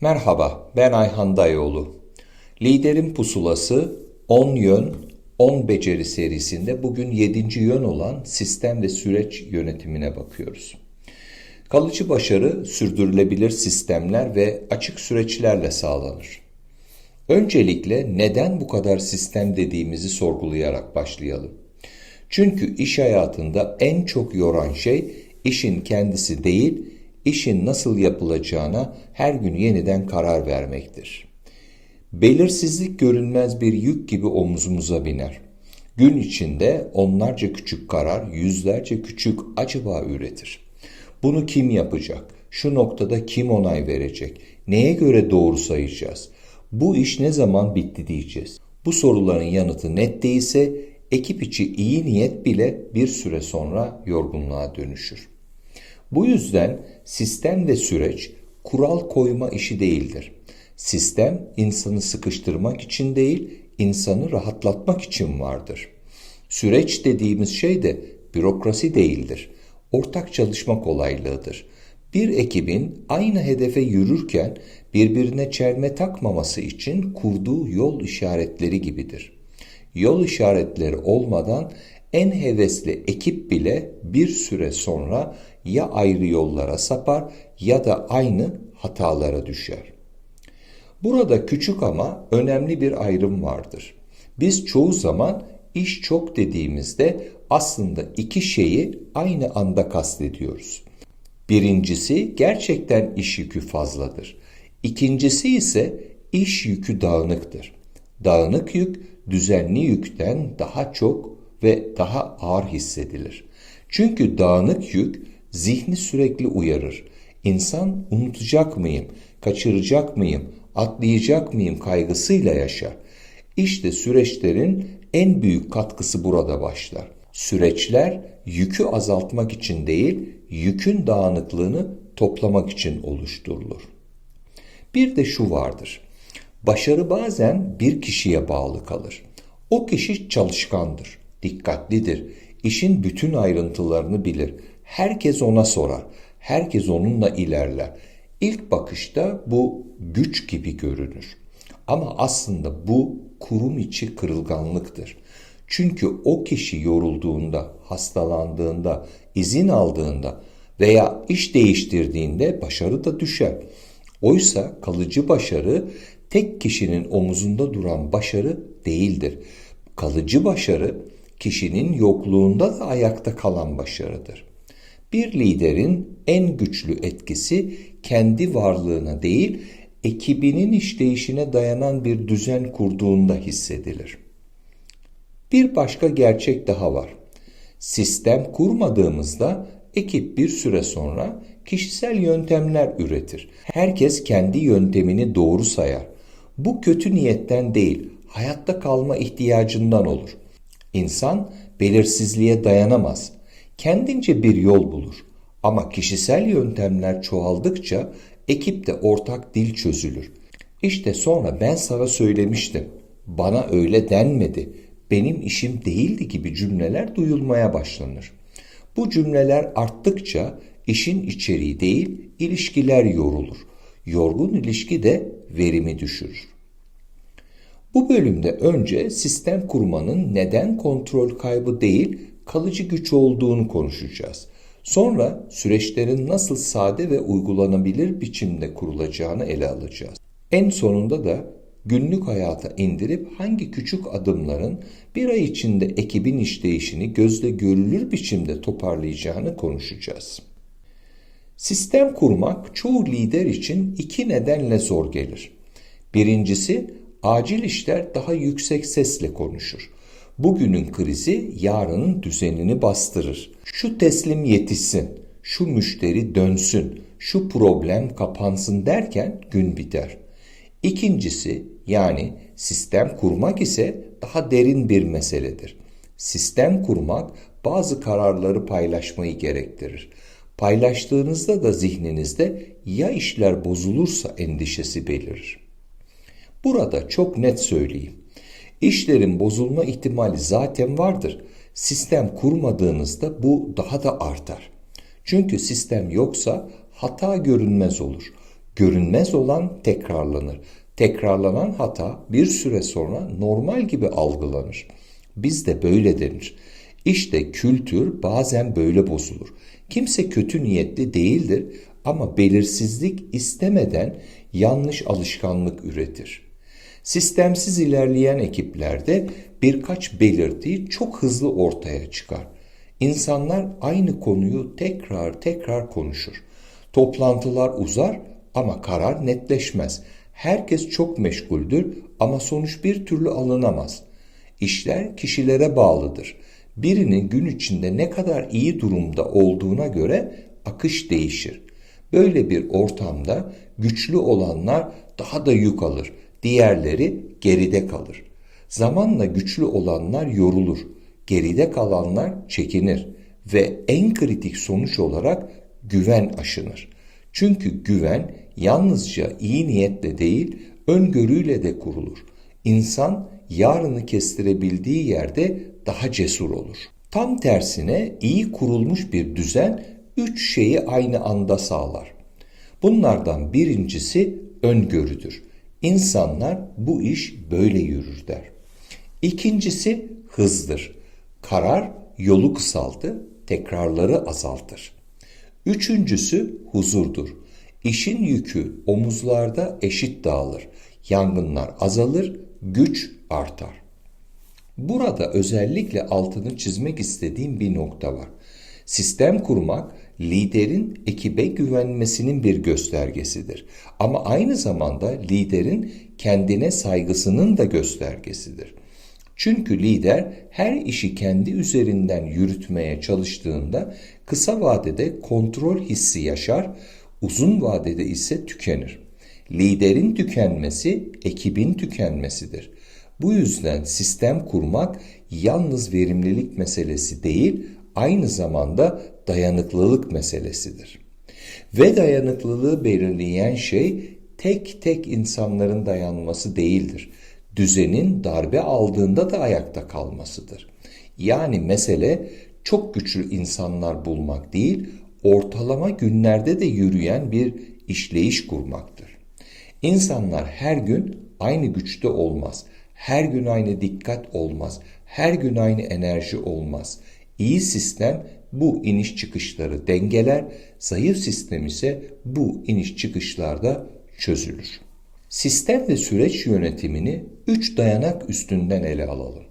Merhaba, ben Ayhan Dayoğlu. Liderin Pusulası 10 Yön, 10 Beceri serisinde bugün 7. yön olan sistem ve süreç yönetimine bakıyoruz. Kalıcı başarı sürdürülebilir sistemler ve açık süreçlerle sağlanır. Öncelikle neden bu kadar sistem dediğimizi sorgulayarak başlayalım. Çünkü iş hayatında en çok yoran şey işin kendisi değil, işin nasıl yapılacağına her gün yeniden karar vermektir. Belirsizlik görünmez bir yük gibi omuzumuza biner. Gün içinde onlarca küçük karar, yüzlerce küçük acaba üretir. Bunu kim yapacak? Şu noktada kim onay verecek? Neye göre doğru sayacağız? Bu iş ne zaman bitti diyeceğiz. Bu soruların yanıtı net değilse ekip içi iyi niyet bile bir süre sonra yorgunluğa dönüşür. Bu yüzden sistem ve süreç kural koyma işi değildir. Sistem insanı sıkıştırmak için değil, insanı rahatlatmak için vardır. Süreç dediğimiz şey de bürokrasi değildir. Ortak çalışma kolaylığıdır. Bir ekibin aynı hedefe yürürken birbirine çelme takmaması için kurduğu yol işaretleri gibidir. Yol işaretleri olmadan en hevesli ekip bile bir süre sonra ya ayrı yollara sapar ya da aynı hatalara düşer. Burada küçük ama önemli bir ayrım vardır. Biz çoğu zaman iş çok dediğimizde aslında iki şeyi aynı anda kastediyoruz. Birincisi gerçekten iş yükü fazladır. İkincisi ise iş yükü dağınıktır. Dağınık yük düzenli yükten daha çok ve daha ağır hissedilir. Çünkü dağınık yük zihni sürekli uyarır. İnsan unutacak mıyım, kaçıracak mıyım, atlayacak mıyım kaygısıyla yaşar. İşte süreçlerin en büyük katkısı burada başlar. Süreçler yükü azaltmak için değil, yükün dağınıklığını toplamak için oluşturulur. Bir de şu vardır. Başarı bazen bir kişiye bağlı kalır. O kişi çalışkandır, dikkatlidir, işin bütün ayrıntılarını bilir. Herkes ona sorar, herkes onunla ilerler. İlk bakışta bu güç gibi görünür. Ama aslında bu kurum içi kırılganlıktır. Çünkü o kişi yorulduğunda, hastalandığında, izin aldığında veya iş değiştirdiğinde başarı da düşer. Oysa kalıcı başarı tek kişinin omuzunda duran başarı değildir. Kalıcı başarı kişinin yokluğunda da ayakta kalan başarıdır. Bir liderin en güçlü etkisi kendi varlığına değil, ekibinin işleyişine dayanan bir düzen kurduğunda hissedilir. Bir başka gerçek daha var. Sistem kurmadığımızda ekip bir süre sonra kişisel yöntemler üretir. Herkes kendi yöntemini doğru sayar. Bu kötü niyetten değil, hayatta kalma ihtiyacından olur. İnsan belirsizliğe dayanamaz. Kendince bir yol bulur. Ama kişisel yöntemler çoğaldıkça ekipte ortak dil çözülür. İşte sonra ben sana söylemiştim. Bana öyle denmedi. Benim işim değildi gibi cümleler duyulmaya başlanır. Bu cümleler arttıkça işin içeriği değil, ilişkiler yorulur. Yorgun ilişki de verimi düşürür. Bu bölümde önce sistem kurmanın neden kontrol kaybı değil, kalıcı güç olduğunu konuşacağız. Sonra süreçlerin nasıl sade ve uygulanabilir biçimde kurulacağını ele alacağız. En sonunda da günlük hayata indirip hangi küçük adımların bir ay içinde ekibin işleyişini gözle görülür biçimde toparlayacağını konuşacağız. Sistem kurmak çoğu lider için iki nedenle zor gelir. Birincisi acil işler daha yüksek sesle konuşur. Bugünün krizi yarının düzenini bastırır. Şu teslim yetişsin, şu müşteri dönsün, şu problem kapansın derken gün biter. İkincisi yani sistem kurmak ise daha derin bir meseledir. Sistem kurmak bazı kararları paylaşmayı gerektirir. Paylaştığınızda da zihninizde ya işler bozulursa endişesi belirir. Burada çok net söyleyeyim. İşlerin bozulma ihtimali zaten vardır. Sistem kurmadığınızda bu daha da artar. Çünkü sistem yoksa hata görünmez olur. Görünmez olan tekrarlanır. Tekrarlanan hata bir süre sonra normal gibi algılanır. Bizde böyle denir. İşte kültür bazen böyle bozulur. Kimse kötü niyetli değildir ama belirsizlik istemeden yanlış alışkanlık üretir. Sistemsiz ilerleyen ekiplerde birkaç belirti çok hızlı ortaya çıkar. İnsanlar aynı konuyu tekrar tekrar konuşur. Toplantılar uzar ama karar netleşmez. Herkes çok meşguldür ama sonuç bir türlü alınamaz. İşler kişilere bağlıdır. Birinin gün içinde ne kadar iyi durumda olduğuna göre akış değişir. Böyle bir ortamda güçlü olanlar daha da yük alır, diğerleri geride kalır. Zamanla güçlü olanlar yorulur, geride kalanlar çekinir ve en kritik sonuç olarak güven aşınır. Çünkü güven yalnızca iyi niyetle değil, öngörüyle de kurulur. İnsan yarını kestirebildiği yerde daha cesur olur. Tam tersine iyi kurulmuş bir düzen üç şeyi aynı anda sağlar. Bunlardan birincisi öngörüdür. İnsanlar bu iş böyle yürür der. İkincisi hızdır. Karar yolu kısaltı, tekrarları azaltır. Üçüncüsü huzurdur. İşin yükü omuzlarda eşit dağılır. Yangınlar azalır, güç artar. Burada özellikle altını çizmek istediğim bir nokta var. Sistem kurmak liderin ekibe güvenmesinin bir göstergesidir. Ama aynı zamanda liderin kendine saygısının da göstergesidir. Çünkü lider her işi kendi üzerinden yürütmeye çalıştığında kısa vadede kontrol hissi yaşar, uzun vadede ise tükenir. Liderin tükenmesi ekibin tükenmesidir. Bu yüzden sistem kurmak yalnız verimlilik meselesi değil, aynı zamanda dayanıklılık meselesidir. Ve dayanıklılığı belirleyen şey tek tek insanların dayanması değildir. Düzenin darbe aldığında da ayakta kalmasıdır. Yani mesele çok güçlü insanlar bulmak değil, ortalama günlerde de yürüyen bir işleyiş kurmaktır. İnsanlar her gün aynı güçte olmaz. Her gün aynı dikkat olmaz. Her gün aynı enerji olmaz. İyi sistem bu iniş çıkışları dengeler, zayıf sistem ise bu iniş çıkışlarda çözülür. Sistem ve süreç yönetimini üç dayanak üstünden ele alalım.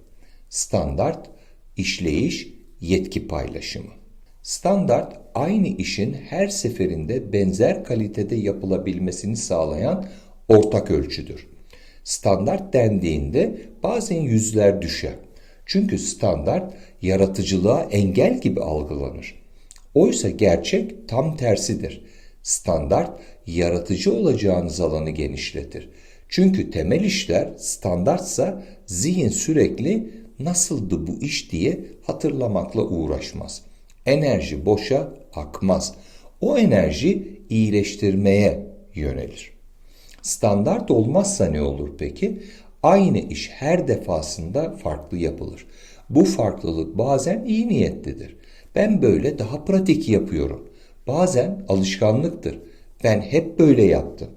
Standart, işleyiş, yetki paylaşımı. Standart aynı işin her seferinde benzer kalitede yapılabilmesini sağlayan ortak ölçüdür. Standart dendiğinde bazen yüzler düşer. Çünkü standart yaratıcılığa engel gibi algılanır. Oysa gerçek tam tersidir. Standart yaratıcı olacağınız alanı genişletir. Çünkü temel işler standartsa zihin sürekli nasıldı bu iş diye hatırlamakla uğraşmaz. Enerji boşa akmaz. O enerji iyileştirmeye yönelir. Standart olmazsa ne olur peki? Aynı iş her defasında farklı yapılır. Bu farklılık bazen iyi niyetlidir. Ben böyle daha pratik yapıyorum. Bazen alışkanlıktır. Ben hep böyle yaptım.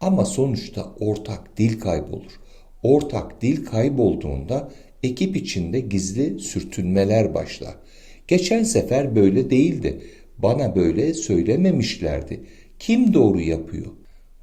Ama sonuçta ortak dil kaybolur. Ortak dil kaybolduğunda ekip içinde gizli sürtünmeler başlar. Geçen sefer böyle değildi. Bana böyle söylememişlerdi. Kim doğru yapıyor?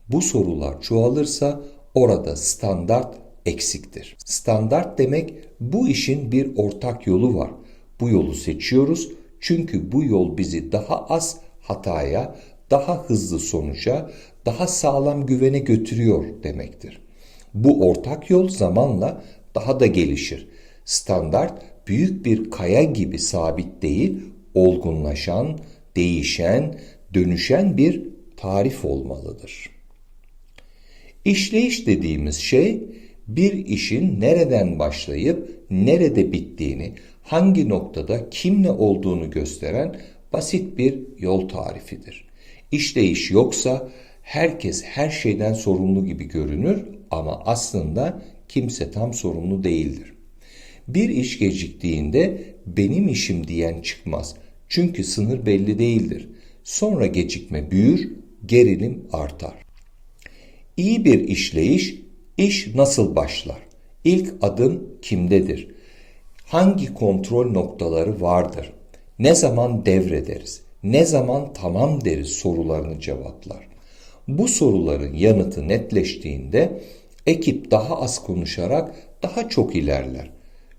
Bu sorular çoğalırsa orada standart eksiktir. Standart demek bu işin bir ortak yolu var. Bu yolu seçiyoruz çünkü bu yol bizi daha az hataya, daha hızlı sonuca, daha sağlam güvene götürüyor demektir. Bu ortak yol zamanla daha da gelişir. Standart büyük bir kaya gibi sabit değil, olgunlaşan, değişen, dönüşen bir tarif olmalıdır. İşleyiş dediğimiz şey bir işin nereden başlayıp nerede bittiğini, hangi noktada kimle olduğunu gösteren basit bir yol tarifidir. İşleyiş yoksa herkes her şeyden sorumlu gibi görünür ama aslında kimse tam sorumlu değildir. Bir iş geciktiğinde benim işim diyen çıkmaz. Çünkü sınır belli değildir. Sonra gecikme büyür, gerilim artar. İyi bir işleyiş, iş nasıl başlar? İlk adım kimdedir? Hangi kontrol noktaları vardır? Ne zaman devrederiz? Ne zaman tamam deriz sorularını cevaplar. Bu soruların yanıtı netleştiğinde ekip daha az konuşarak daha çok ilerler.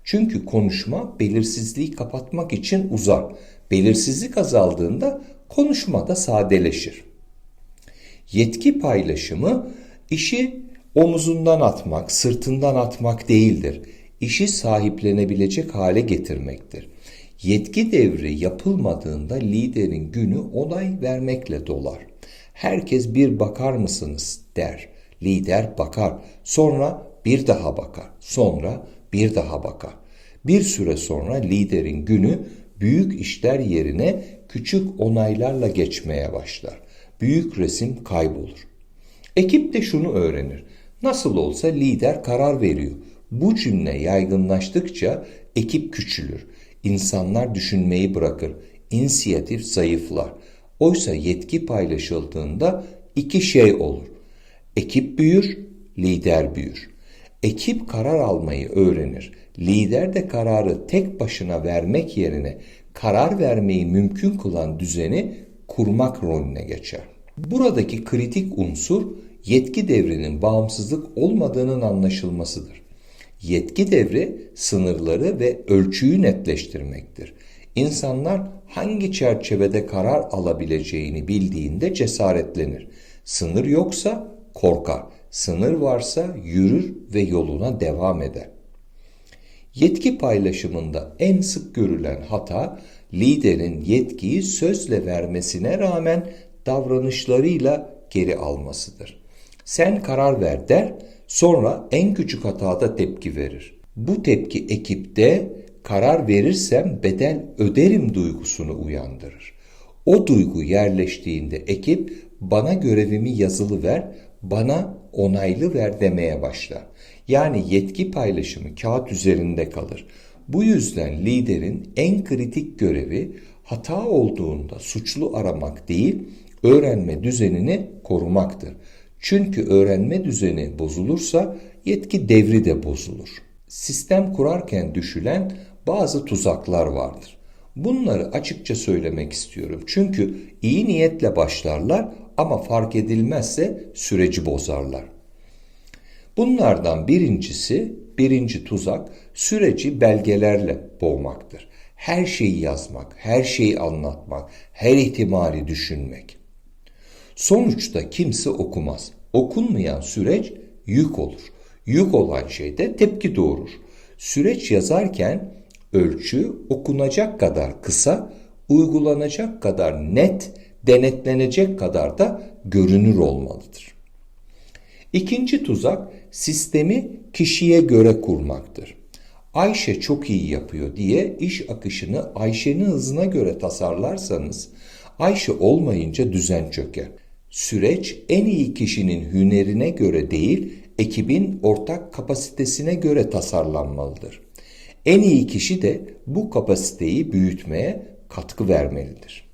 Çünkü konuşma belirsizliği kapatmak için uzar. Belirsizlik azaldığında konuşma da sadeleşir. Yetki paylaşımı işi omuzundan atmak, sırtından atmak değildir. İşi sahiplenebilecek hale getirmektir. Yetki devri yapılmadığında liderin günü onay vermekle dolar. Herkes bir bakar mısınız der. Lider bakar. Sonra bir daha bakar. Sonra bir daha bakar. Bir süre sonra liderin günü büyük işler yerine küçük onaylarla geçmeye başlar. Büyük resim kaybolur. Ekip de şunu öğrenir. Nasıl olsa lider karar veriyor. Bu cümle yaygınlaştıkça ekip küçülür. İnsanlar düşünmeyi bırakır. İnisiyatif zayıflar. Oysa yetki paylaşıldığında iki şey olur. Ekip büyür, lider büyür. Ekip karar almayı öğrenir. Lider de kararı tek başına vermek yerine karar vermeyi mümkün kılan düzeni kurmak rolüne geçer. Buradaki kritik unsur yetki devrinin bağımsızlık olmadığının anlaşılmasıdır. Yetki devri sınırları ve ölçüyü netleştirmektir. İnsanlar hangi çerçevede karar alabileceğini bildiğinde cesaretlenir. Sınır yoksa korkar. Sınır varsa yürür ve yoluna devam eder. Yetki paylaşımında en sık görülen hata liderin yetkiyi sözle vermesine rağmen davranışlarıyla geri almasıdır. Sen karar ver der, sonra en küçük hatada tepki verir. Bu tepki ekipte karar verirsem bedel öderim duygusunu uyandırır. O duygu yerleştiğinde ekip bana görevimi yazılı ver, bana onaylı ver demeye başlar. Yani yetki paylaşımı kağıt üzerinde kalır. Bu yüzden liderin en kritik görevi hata olduğunda suçlu aramak değil, öğrenme düzenini korumaktır. Çünkü öğrenme düzeni bozulursa yetki devri de bozulur. Sistem kurarken düşülen bazı tuzaklar vardır. Bunları açıkça söylemek istiyorum. Çünkü iyi niyetle başlarlar ama fark edilmezse süreci bozarlar. Bunlardan birincisi, birinci tuzak süreci belgelerle boğmaktır. Her şeyi yazmak, her şeyi anlatmak, her ihtimali düşünmek. Sonuçta kimse okumaz. Okunmayan süreç yük olur. Yük olan şey de tepki doğurur. Süreç yazarken ölçü okunacak kadar kısa, uygulanacak kadar net, denetlenecek kadar da görünür olmalıdır. İkinci tuzak sistemi kişiye göre kurmaktır. Ayşe çok iyi yapıyor diye iş akışını Ayşe'nin hızına göre tasarlarsanız Ayşe olmayınca düzen çöker. Süreç en iyi kişinin hünerine göre değil, ekibin ortak kapasitesine göre tasarlanmalıdır. En iyi kişi de bu kapasiteyi büyütmeye katkı vermelidir.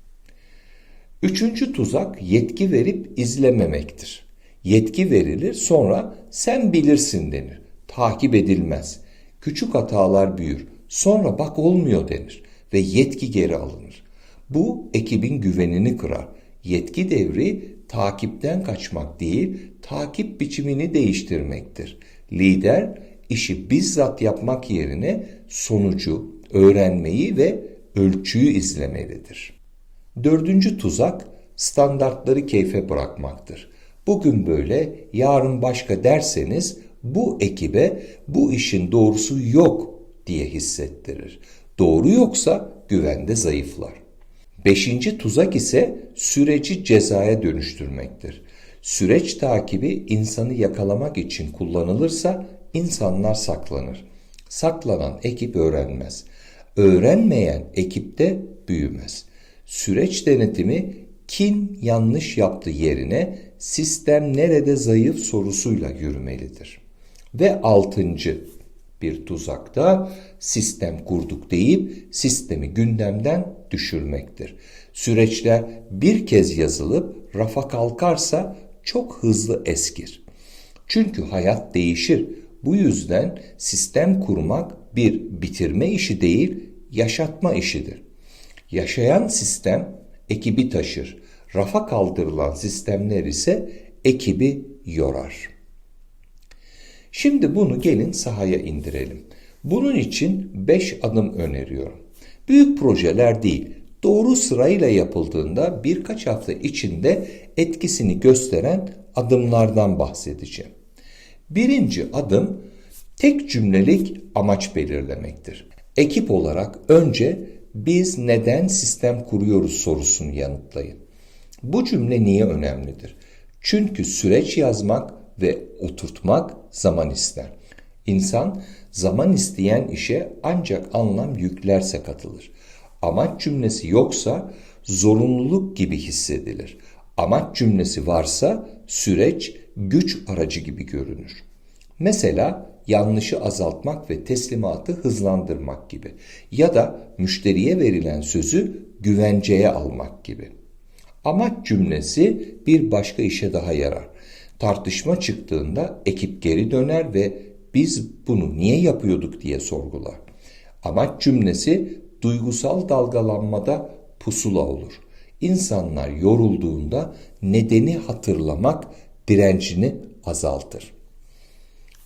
Üçüncü tuzak yetki verip izlememektir. Yetki verilir sonra sen bilirsin denir. Takip edilmez. Küçük hatalar büyür. Sonra bak olmuyor denir ve yetki geri alınır. Bu ekibin güvenini kırar. Yetki devri takipten kaçmak değil, takip biçimini değiştirmektir. Lider işi bizzat yapmak yerine sonucu, öğrenmeyi ve ölçüyü izlemelidir. Dördüncü tuzak standartları keyfe bırakmaktır. Bugün böyle, yarın başka derseniz bu ekibe bu işin doğrusu yok diye hissettirir. Doğru yoksa güvende zayıflar. Beşinci tuzak ise süreci cezaya dönüştürmektir. Süreç takibi insanı yakalamak için kullanılırsa insanlar saklanır. Saklanan ekip öğrenmez. Öğrenmeyen ekipte büyümez. Süreç denetimi kim yanlış yaptı yerine sistem nerede zayıf sorusuyla yürümelidir. Ve altıncı bir tuzakta sistem kurduk deyip sistemi gündemden düşürmektir. Süreçler bir kez yazılıp rafa kalkarsa çok hızlı eskir. Çünkü hayat değişir. Bu yüzden sistem kurmak bir bitirme işi değil, yaşatma işidir. Yaşayan sistem ekibi taşır. Rafa kaldırılan sistemler ise ekibi yorar. Şimdi bunu gelin sahaya indirelim. Bunun için 5 adım öneriyorum. Büyük projeler değil, doğru sırayla yapıldığında birkaç hafta içinde etkisini gösteren adımlardan bahsedeceğim. Birinci adım tek cümlelik amaç belirlemektir. Ekip olarak önce biz neden sistem kuruyoruz sorusunu yanıtlayın. Bu cümle niye önemlidir? Çünkü süreç yazmak ve oturtmak zaman ister. İnsan zaman isteyen işe ancak anlam yüklerse katılır. Amaç cümlesi yoksa zorunluluk gibi hissedilir. Amaç cümlesi varsa süreç güç aracı gibi görünür. Mesela yanlışı azaltmak ve teslimatı hızlandırmak gibi ya da müşteriye verilen sözü güvenceye almak gibi. Amaç cümlesi bir başka işe daha yarar. Tartışma çıktığında ekip geri döner ve biz bunu niye yapıyorduk diye sorgular. Amaç cümlesi duygusal dalgalanmada pusula olur. İnsanlar yorulduğunda nedeni hatırlamak direncini azaltır.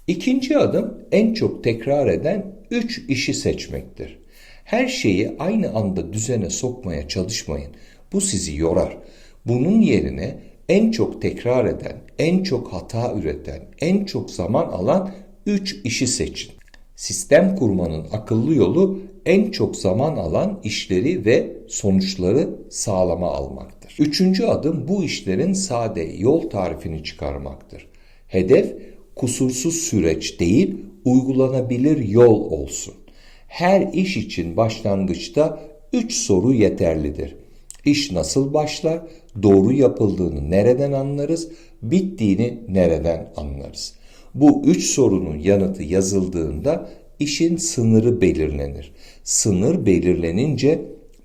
İkinci adım en çok tekrar eden üç işi seçmektir. Her şeyi aynı anda düzene sokmaya çalışmayın. Bu sizi yorar. Bunun yerine en çok tekrar eden, en çok hata üreten, en çok zaman alan üç işi seçin. Sistem kurmanın akıllı yolu en çok zaman alan işleri ve sonuçları sağlama almaktır. Üçüncü adım bu işlerin sade yol tarifini çıkarmaktır. Hedef kusursuz süreç değil, uygulanabilir yol olsun. Her iş için başlangıçta üç soru yeterlidir. İş nasıl başlar? Doğru yapıldığını nereden anlarız? Bittiğini nereden anlarız? Bu üç sorunun yanıtı yazıldığında işin sınırı belirlenir. Sınır belirlenince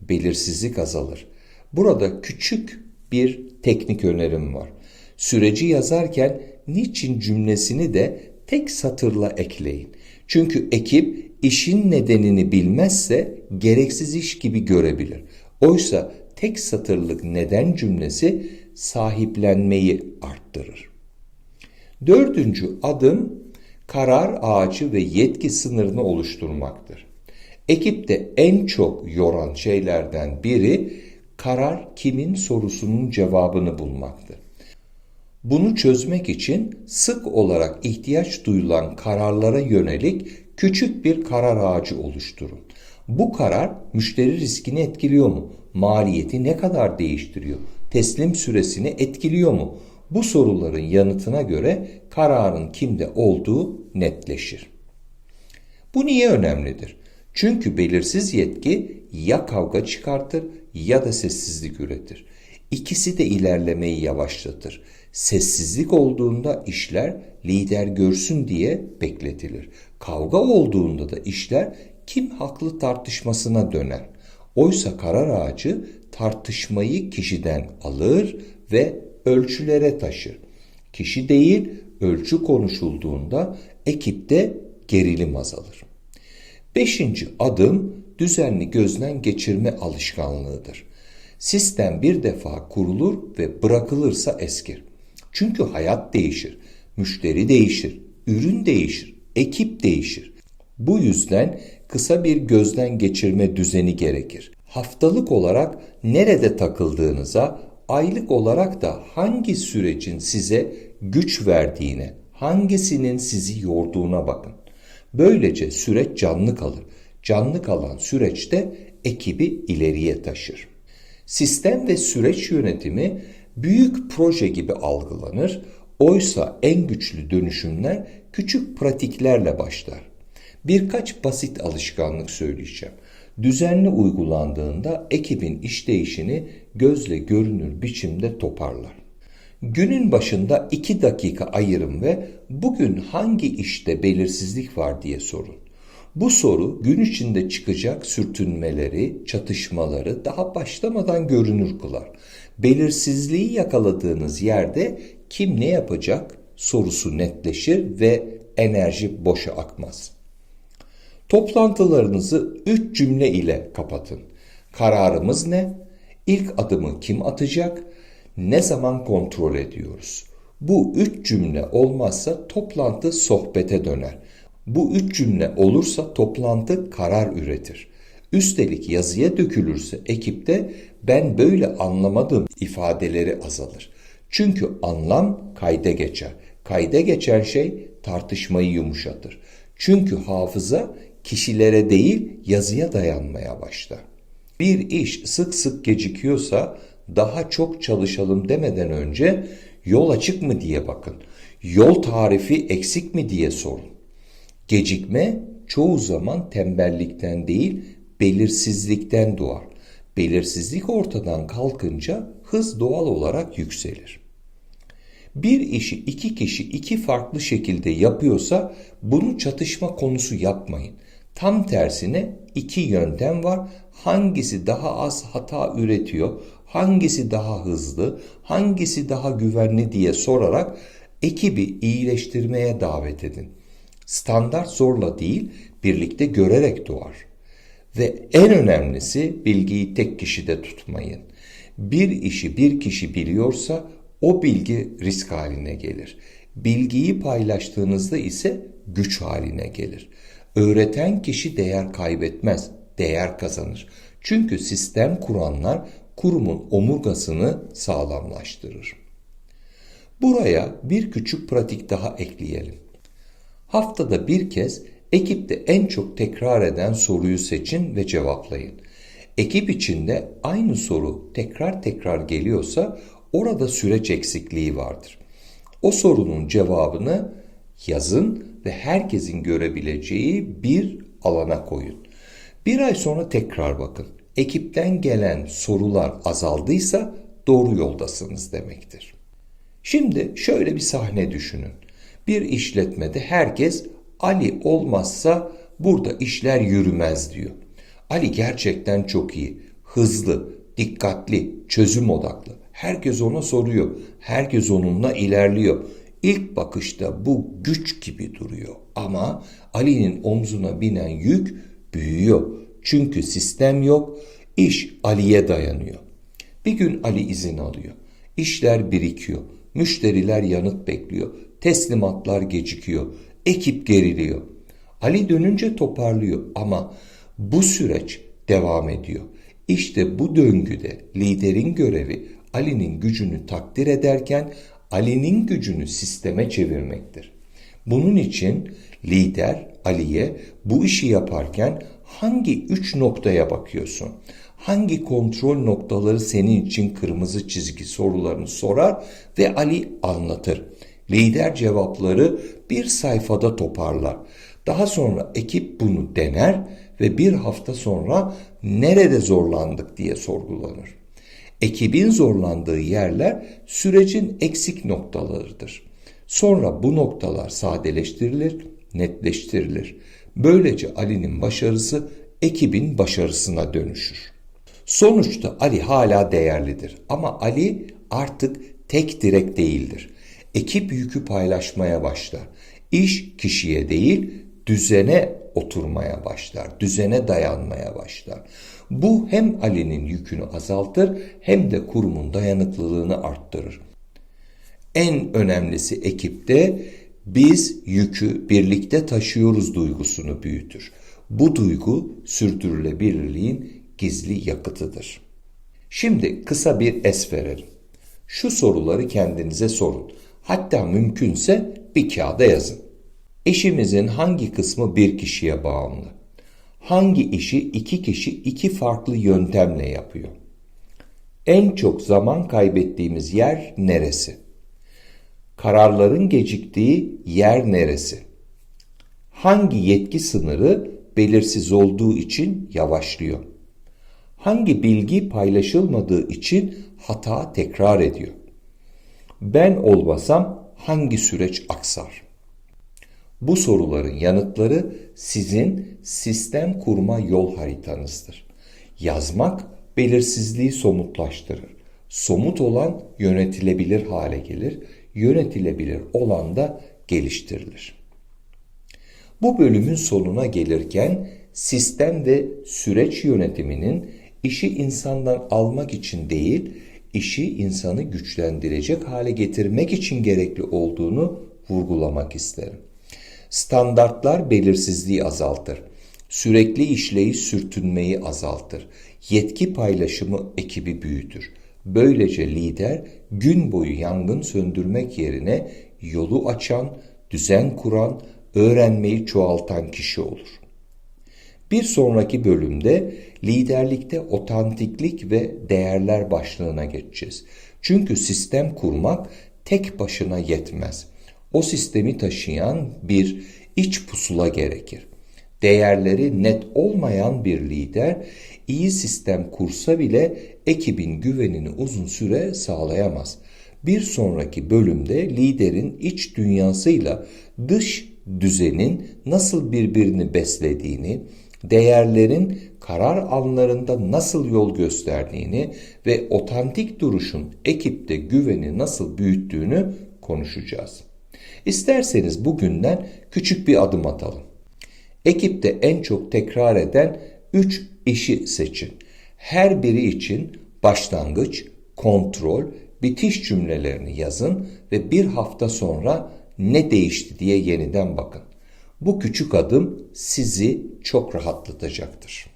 belirsizlik azalır. Burada küçük bir teknik önerim var. Süreci yazarken niçin cümlesini de tek satırla ekleyin. Çünkü ekip işin nedenini bilmezse gereksiz iş gibi görebilir. Oysa tek satırlık neden cümlesi sahiplenmeyi arttırır. Dördüncü adım karar ağacı ve yetki sınırını oluşturmaktır. Ekipte en çok yoran şeylerden biri karar kimin sorusunun cevabını bulmaktır. Bunu çözmek için sık olarak ihtiyaç duyulan kararlara yönelik küçük bir karar ağacı oluşturun. Bu karar müşteri riskini etkiliyor mu? Maliyeti ne kadar değiştiriyor? Teslim süresini etkiliyor mu? Bu soruların yanıtına göre kararın kimde olduğu netleşir. Bu niye önemlidir? Çünkü belirsiz yetki ya kavga çıkartır ya da sessizlik üretir. İkisi de ilerlemeyi yavaşlatır. Sessizlik olduğunda işler lider görsün diye bekletilir. Kavga olduğunda da işler kim haklı tartışmasına döner. Oysa karar ağacı tartışmayı kişiden alır ve ölçülere taşır. Kişi değil, ölçü konuşulduğunda ekipte gerilim azalır. Beşinci adım düzenli gözden geçirme alışkanlığıdır. Sistem bir defa kurulur ve bırakılırsa eskir. Çünkü hayat değişir, müşteri değişir, ürün değişir, ekip değişir. Bu yüzden kısa bir gözden geçirme düzeni gerekir. Haftalık olarak nerede takıldığınıza, aylık olarak da hangi sürecin size güç verdiğine, hangisinin sizi yorduğuna bakın. Böylece süreç canlı kalır. Canlı kalan süreçte ekibi ileriye taşır. Sistem ve süreç yönetimi büyük proje gibi algılanır. Oysa en güçlü dönüşümler küçük pratiklerle başlar. Birkaç basit alışkanlık söyleyeceğim. Düzenli uygulandığında ekibin işleyişini gözle görünür biçimde toparlar. Günün başında iki dakika ayırın ve bugün hangi işte belirsizlik var diye sorun. Bu soru gün içinde çıkacak sürtünmeleri, çatışmaları daha başlamadan görünür kılar. Belirsizliği yakaladığınız yerde kim ne yapacak sorusu netleşir ve enerji boşa akmaz. Toplantılarınızı 3 cümle ile kapatın. Kararımız ne? İlk adımı kim atacak? Ne zaman kontrol ediyoruz? Bu üç cümle olmazsa toplantı sohbete döner. Bu üç cümle olursa toplantı karar üretir. Üstelik yazıya dökülürse ekipte ben böyle anlamadım ifadeleri azalır. Çünkü anlam kayda geçer. Kayda geçen şey tartışmayı yumuşatır. Çünkü hafıza kişilere değil yazıya dayanmaya başlar. Bir iş sık sık gecikiyorsa daha çok çalışalım demeden önce yol açık mı diye bakın. Yol tarifi eksik mi diye sorun. Gecikme çoğu zaman tembellikten değil belirsizlikten doğar. Belirsizlik ortadan kalkınca hız doğal olarak yükselir. Bir işi iki kişi iki farklı şekilde yapıyorsa bunu çatışma konusu yapmayın. Tam tersine iki yöntem var. Hangisi daha az hata üretiyor, hangisi daha hızlı, hangisi daha güvenli diye sorarak ekibi iyileştirmeye davet edin. Standart zorla değil, birlikte görerek doğar. Ve en önemlisi bilgiyi tek kişide tutmayın. Bir işi bir kişi biliyorsa o bilgi risk haline gelir. Bilgiyi paylaştığınızda ise güç haline gelir. Öğreten kişi değer kaybetmez, değer kazanır. Çünkü sistem kuranlar kurumun omurgasını sağlamlaştırır. Buraya bir küçük pratik daha ekleyelim. Haftada bir kez ekipte en çok tekrar eden soruyu seçin ve cevaplayın. Ekip içinde aynı soru tekrar tekrar geliyorsa orada süreç eksikliği vardır. O sorunun cevabını yazın ve herkesin görebileceği bir alana koyun. Bir ay sonra tekrar bakın. Ekipten gelen sorular azaldıysa doğru yoldasınız demektir. Şimdi şöyle bir sahne düşünün. Bir işletmede herkes Ali olmazsa burada işler yürümez diyor. Ali gerçekten çok iyi, hızlı, dikkatli, çözüm odaklı. Herkes ona soruyor. Herkes onunla ilerliyor. İlk bakışta bu güç gibi duruyor ama Ali'nin omzuna binen yük büyüyor. Çünkü sistem yok, iş Ali'ye dayanıyor. Bir gün Ali izin alıyor. İşler birikiyor. Müşteriler yanıt bekliyor. Teslimatlar gecikiyor. Ekip geriliyor. Ali dönünce toparlıyor ama bu süreç devam ediyor. İşte bu döngüde liderin görevi Ali'nin gücünü takdir ederken Ali'nin gücünü sisteme çevirmektir. Bunun için lider Ali'ye bu işi yaparken hangi üç noktaya bakıyorsun? Hangi kontrol noktaları senin için kırmızı çizgi sorularını sorar ve Ali anlatır. Lider cevapları bir sayfada toparlar. Daha sonra ekip bunu dener ve bir hafta sonra nerede zorlandık diye sorgulanır. Ekibin zorlandığı yerler sürecin eksik noktalarıdır. Sonra bu noktalar sadeleştirilir, netleştirilir. Böylece Ali'nin başarısı ekibin başarısına dönüşür. Sonuçta Ali hala değerlidir ama Ali artık tek direk değildir. Ekip yükü paylaşmaya başlar. İş kişiye değil, düzene oturmaya başlar, düzene dayanmaya başlar. Bu hem Ali'nin yükünü azaltır hem de kurumun dayanıklılığını arttırır. En önemlisi ekipte biz yükü birlikte taşıyoruz duygusunu büyütür. Bu duygu sürdürülebilirliğin gizli yakıtıdır. Şimdi kısa bir es verelim. Şu soruları kendinize sorun. Hatta mümkünse bir kağıda yazın. Eşimizin hangi kısmı bir kişiye bağımlı? Hangi işi iki kişi iki farklı yöntemle yapıyor? En çok zaman kaybettiğimiz yer neresi? Kararların geciktiği yer neresi? Hangi yetki sınırı belirsiz olduğu için yavaşlıyor? Hangi bilgi paylaşılmadığı için hata tekrar ediyor? Ben olmasam hangi süreç aksar? Bu soruların yanıtları sizin sistem kurma yol haritanızdır. Yazmak belirsizliği somutlaştırır. Somut olan yönetilebilir hale gelir. yönetilebilir olan da geliştirilir. Bu bölümün sonuna gelirken sistem ve süreç yönetiminin işi insandan almak için değil, işi insanı güçlendirecek hale getirmek için gerekli olduğunu vurgulamak isterim. Standartlar belirsizliği azaltır. Sürekli işleyiş sürtünmeyi azaltır. Yetki paylaşımı ekibi büyütür. Böylece lider gün boyu yangın söndürmek yerine yolu açan, düzen kuran, öğrenmeyi çoğaltan kişi olur. Bir sonraki bölümde liderlikte otantiklik ve değerler başlığına geçeceğiz. Çünkü sistem kurmak tek başına yetmez. O sistemi taşıyan bir iç pusula gerekir. Değerleri net olmayan bir lider iyi sistem kursa bile ekibin güvenini uzun süre sağlayamaz. Bir sonraki bölümde liderin iç dünyasıyla dış düzenin nasıl birbirini beslediğini, değerlerin karar anlarında nasıl yol gösterdiğini ve otantik duruşun ekipte güveni nasıl büyüttüğünü konuşacağız. İsterseniz bugünden küçük bir adım atalım. Ekipte en çok tekrar eden 3 işi seçin. Her biri için başlangıç, kontrol, bitiş cümlelerini yazın ve bir hafta sonra ne değişti diye yeniden bakın. Bu küçük adım sizi çok rahatlatacaktır.